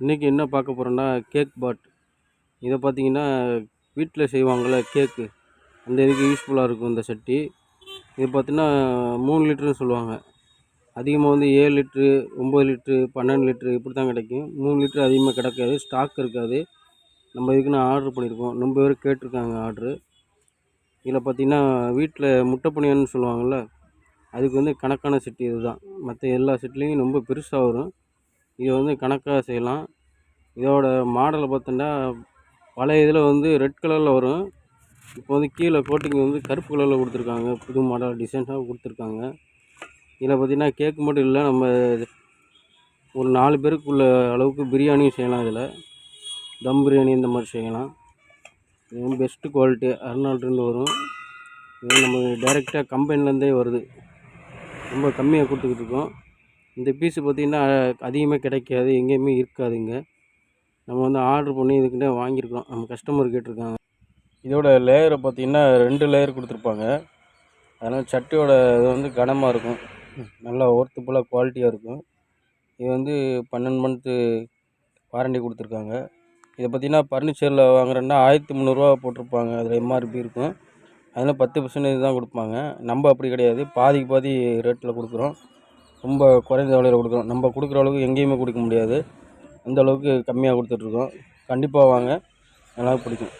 இன்றைக்கி என்ன பார்க்க போகிறோன்னா கேக் பாட் இதை பார்த்தீங்கன்னா வீட்டில் செய்வாங்கள்ல கேக்கு அந்த இதுக்கு யூஸ்ஃபுல்லாக இருக்கும் இந்த சட்டி. இது பார்த்தீங்கன்னா மூணு லிட்டருன்னு சொல்லுவாங்க. அதிகமாக வந்து ஏழு லிட்ரு ஒம்பது லிட்ரு பன்னெண்டு லிட்ரு இப்படி தான் கிடைக்கும். மூணு லிட்ரு அதிகமாக கிடைக்காது ஸ்டாக் இருக்காது. நம்ம இதுக்குன்னு ஆர்டர் பண்ணியிருக்கோம். ரொம்ப பேர் கேட்டிருக்காங்க ஆர்ட்ரு இதில் பார்த்தீங்கன்னா வீட்டில் முட்டை பணியாரம்னு சொல்லுவாங்கள்ல அதுக்கு வந்து கணக்கான செட்டு இது தான் மற்ற எல்லா செட்லேயும் ரொம்ப பெருசாக வரும். இதை வந்து கணக்காக செய்யலாம். இதோட மாடலை பார்த்தோன்னா பழைய இதில் வந்து ரெட் கலரில் வரும். இப்போ வந்து கீழே கோட்டிங் வந்து கருப்பு கலரில் கொடுத்துருக்காங்க. புது மாடல் டிசைன்ஸாக கொடுத்துருக்காங்க. இதில் பார்த்தீங்கன்னா கேக்கு மட்டும் இல்லை நம்ம ஒரு நாலு பேருக்குள்ள அளவுக்கு பிரியாணியும் செய்யலாம் இதில். தம் பிரியாணி இந்த மாதிரி செய்யலாம். இது வந்து பெஸ்ட்டு குவாலிட்டி அருணாள்லேருந்து வரும். இது நம்ம டைரெக்டாக கம்பெனிலேருந்தே வருது. ரொம்ப கம்மியாக கொடுத்துக்கிட்டு இருக்கோம். இந்த பீஸு பார்த்திங்கன்னா அதிகமாக கிடைக்காது எங்கேயுமே இருக்காதுங்க. நம்ம வந்து ஆர்டர் பண்ணி இதுக்குன்னே வாங்கியிருக்கோம். நம்ம கஸ்டமர் கேட்டிருக்காங்க. இதோட லேயரை பார்த்திங்கன்னா ரெண்டு லேயர் கொடுத்துருப்பாங்க. அதனால் சட்டியோட இது வந்து கனமாக இருக்கும். நல்லா ஒர்த்துபுல்லாக குவாலிட்டியாக இருக்கும். இது வந்து பன்னெண்டு மந்த்து வாரண்டி கொடுத்துருக்காங்க. இதை பார்த்திங்கன்னா ஃபர்னிச்சரில் வாங்குறேன்னா ஆயிரத்தி முந்நூறுரூவா போட்டிருப்பாங்க. அதில் எம்ஆர்பி இருக்கும். அதில் பத்து பர்சன்டேஜ் தான் கொடுப்பாங்க. நம்ம அப்படி கிடையாது. பாதிக்கு பாதி ரேட்டில் கொடுக்குறோம். ரொம்ப குறைந்த விலையில் கொடுக்குறோம் நம்ம கொடுக்குற அளவுக்கு எங்கேயுமே கொடுக்க முடியாது. அந்த அளவுக்கு கம்மியாக கொடுத்துட்ருக்கோம் கண்டிப்பாக வாங்க. நல்லா பிடிக்கும்.